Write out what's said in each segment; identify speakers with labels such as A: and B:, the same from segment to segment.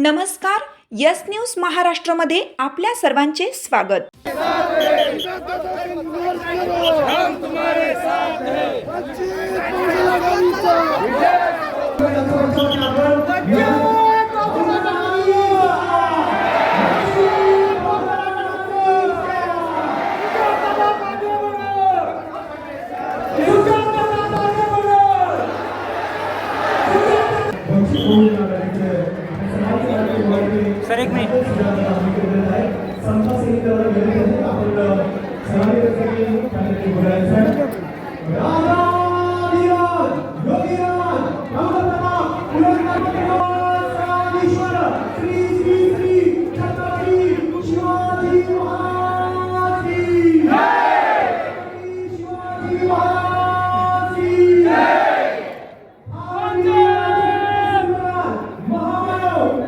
A: नमस्कार yes news महाराष्ट्रमध्ये आपल्या सर्वांचे स्वागत.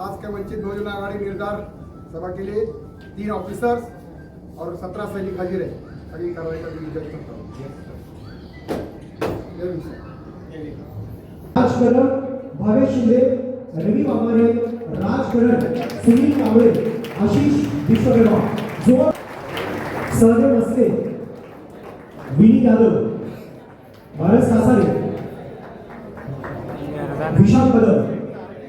B: आज के वंचित बहुजन आघाड़ी निर्धार सभा के लिए तीन ऑफिसर्स और सत्रह सैनिक हाजिर है। अगली कार्रवाई का विरोध करता हूँ। जय भीम
C: राजकरण भावेश शिंदे रवी वामारे राजकरण सुनील कांबळे आशिष विश्वकर्मा जो सहदेव मस्के विनी जाधव भारत सासारे विशाल कदम।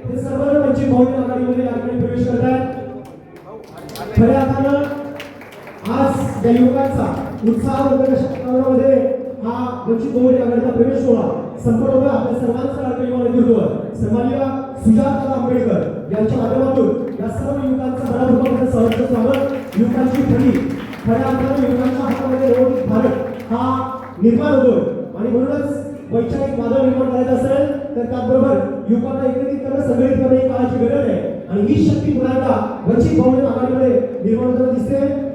C: हे सर्व वंचित बहुजन आघाडीमध्ये या प्रवेश करत आहेत खऱ्या अर्थानं आज या युवकांचा उत्साह वातावरणामध्ये हा वंचित बहुजन आघाडीचा प्रवेश सोहळा संपन्न होता आपल्या सर्वांचा लाडकं युवा नेतृत्व सन्माननीय सुजाता आंबेडकर यांच्या माध्यमातून या सर्व युवकांचं मनापूर्वक सहर्ष स्वागत. युवकांची फळी खऱ्या अर्थानं युवकांच्या हातामध्ये भारत हा निर्माण होतोय. आणि म्हणूनच वैचारिक वादळ निर्माण करायचं असेल तर त्याचबरोबर युवकांना एकत्रित करणं संघटित करणं ही काळाची गरज आहे. आणि ही शक्ती पुन्हा एकदा वंचित बहुजन आघाडीमध्ये निर्माण होताना दिसते.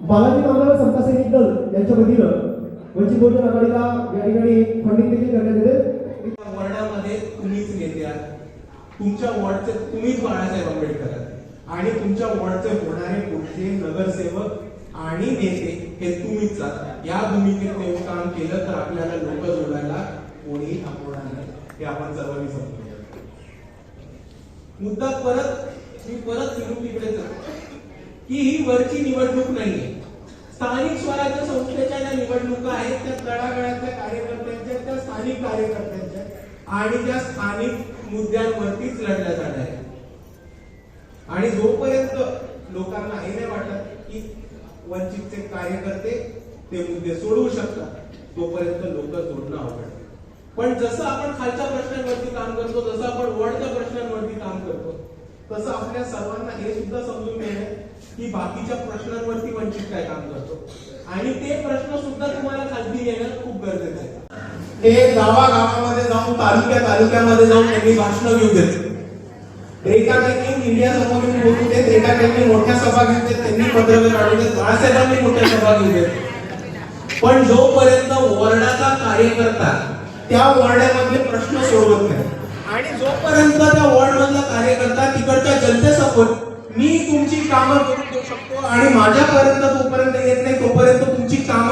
C: बालाजी मामला समता सैनिक दल यांच्या वतीनं वंचित बहुजन आघाडीला या ठिकाणी फंडिंग देखील करण्यात येते.
D: वॉर्डामध्ये तुम्हीच नेते आहात. तुमच्या वॉर्डचे तुम्हीच बाळासाहेब आंबेडकर आहात. आणि तुमच्या वॉर्डचे होणारे कुठले नगरसेवक आणि नेते हे तुम्हीच या भूमिकेत नेऊन काम केलं तर आपल्याला लोक जोडायला कोणी थांबवणार नाही. हे आपण सर्वांनी समजून घ्या. मुद्दा परत मी परत फिरून तिकडेच की ही वरची निवडणूक नाहीये. स्थानिक स्वराज्य संस्थेच्या ज्या निवडणुका आहेत त्या तळागाळातल्या कार्यकर्त्यांच्या त्या स्थानिक कार्यकर्त्यांच्या आणि त्या स्थानिक मुद्द्यांवरतीच लढल्या जाणार आहेत. आणि जोपर्यंत लोकांना हे नाही वाटत की वंचितचे कार्यकर्ते ते मुद्दे सोडवू शकतात. तोपर्यंत लोक जोडणं आवडते पण जसं आपण खालच्या प्रश्नांवरती काम करतो जसं आपण वरच्या प्रश्नांवरती काम करतो. तसं आपल्या सर्वांना हे सुद्धा समजून घेणे की बाकीच्या प्रश्नांवरती वंचित काय काम करतो. आणि ते प्रश्न सुद्धा तुम्हाला खालती घेणं खूप गरजेचं आहे ते गावागावामध्ये जाऊन तालुक्या तालुक्यामध्ये जाऊन त्यांनी भाषण घेऊ देते. एका त्यांनी मीडिया समोर येऊन बोलू देत एका मोठ्या सभा घेऊ त्यांनी पत्रकार काढू बाळासाहेबांनी मोठ्या सभा घेऊ पण जोपर्यंत वॉर्डाचा कार्यकर्ता त्या वॉर्डामधले प्रश्न सोडवत नाही आणि जोपर्यंत त्या वॉर्ड मधला कार्यकर्ता तिकडच्या जनतेसमोर मी तुमची कामं करून देऊ शकतो आणि माझ्यापर्यंत तोपर्यंत येत नाही तोपर्यंत तुमची कामं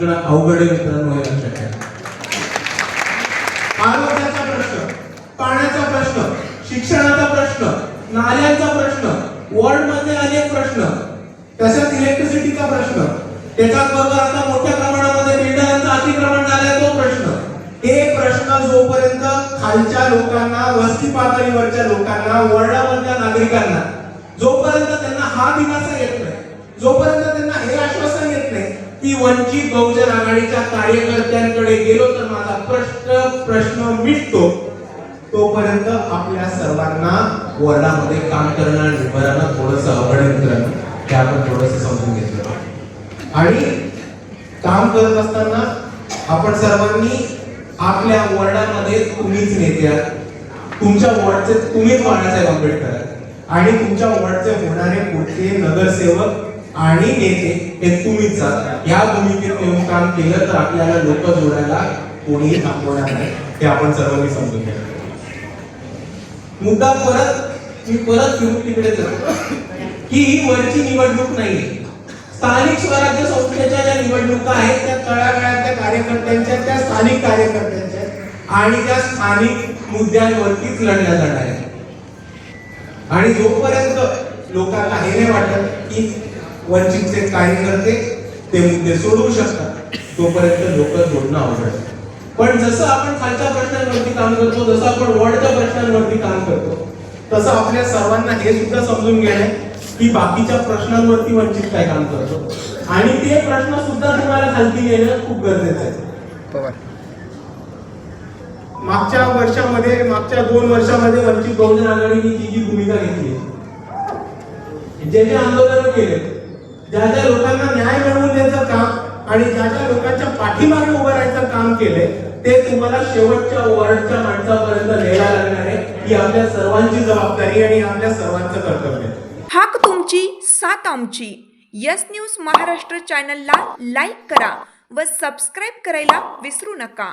D: सगळं अवघड आहे मित्रांनो हे लक्षात घ्या आरोग्याचा प्रश्न पाण्याचा प्रश्न शिक्षणाचा प्रश्न नाल्यांचा प्रश्न वॉर्डमध्ये अनेक प्रश्न. तसंच इलेक्ट्रिसिटीचा प्रश्न. त्याच्याबरोबर आता मोठ्या प्रमाणामध्ये बिल्डरांचं अतिक्रमण झालंय तो प्रश्न. हे प्रश्न जोपर्यंत खालच्या लोकांना वस्ती पातळीवरच्या लोकांना वॉर्डामधल्या नागरिकांना जोपर्यंत त्यांना हा दिलासा येत नाही जोपर्यंत त्यांना हे आश्वासन येत नाही ती वंचित बहुजन आघाडीच्या कार्यकर्त्यांकडे गेलो तर माझा प्रश्न प्रश्न मिटतो. तोपर्यंत आपल्या सर्वांना वर्णामध्ये काम करणं आणि उभं थोडस थोडंसं अवघड हे आपण थोडंसं समजून घेतलं आणि काम करत असताना आपण सर्वांनी आपल्या वॉर्डामध्ये तुम्हीच नेते आहात. तुमच्या वॉर्डचे तुम्हीच बाळासाहेब आंबेडकर आणि तुमच्या वॉर्डचे होणारे पुढचे नगरसेवक आणि नेते हे तुम्हीच आहात या भूमिकेत येऊन काम केलं तर आपल्याला लोक जोडायला कोणीही थांबवणार नाही. हे आपण सर्वांनी समजून घ्या. मुद्दा परत मी परत फिरून तिकडे जातो की ही वरची निवडणूक नाहीये. स्थानिक स्वराज्य संस्थेच्या ज्या निवडणुका आहेत त्या तळागाळातल्या कार्यकर्त्यांच्या त्या स्थानिक कार्यकर्त्यांच्या आणि त्या स्थानिक मुद्द्यांवरतीच लढल्या जाणार आहेत. आणि जोपर्यंत लोकांना हे नाही वाटत की वंचितचे कार्यकर्ते ते मुद्दे सोडवू शकतात. तोपर्यंत लोक जोडणं आहे. पण जसं आपण खालच्या प्रश्नांवरती काम करतो जसं आपण वॉर्डच्या प्रश्नांवरती काम करतो तसं आपल्या सर्वांना हे सुद्धा समजून घेणे की बाकीच्या प्रश्नांवरती वंचित काय काम करतो. आणि ते प्रश्न सुद्धा तुम्हाला खालती नेणं खूप गरजेचं आहे. मागच्या वर्षामध्ये मागच्या दोन वर्षामध्ये वंचित बहुजन आघाडीने जी जी भूमिका घेतली जे जे आंदोलन केले ज्या ज्या लोकांना न्याय मिळवून द्यायचं काम आणि ज्या ज्या लोकांच्या पाठीमागे उभं राहायचं काम केलंय ते तुम्हाला शेवटच्या वॉर्डच्या माणसापर्यंत न्यायला लागणार आहे ही आपल्या सर्वांची जबाबदारी आणि आपल्या सर्वांचं कर्तव्य
A: हाक तुमची सात आमची. यस न्यूज महाराष्ट्र चॅनलला लाईक करा व सबस्क्राईब करायला विसरू नका.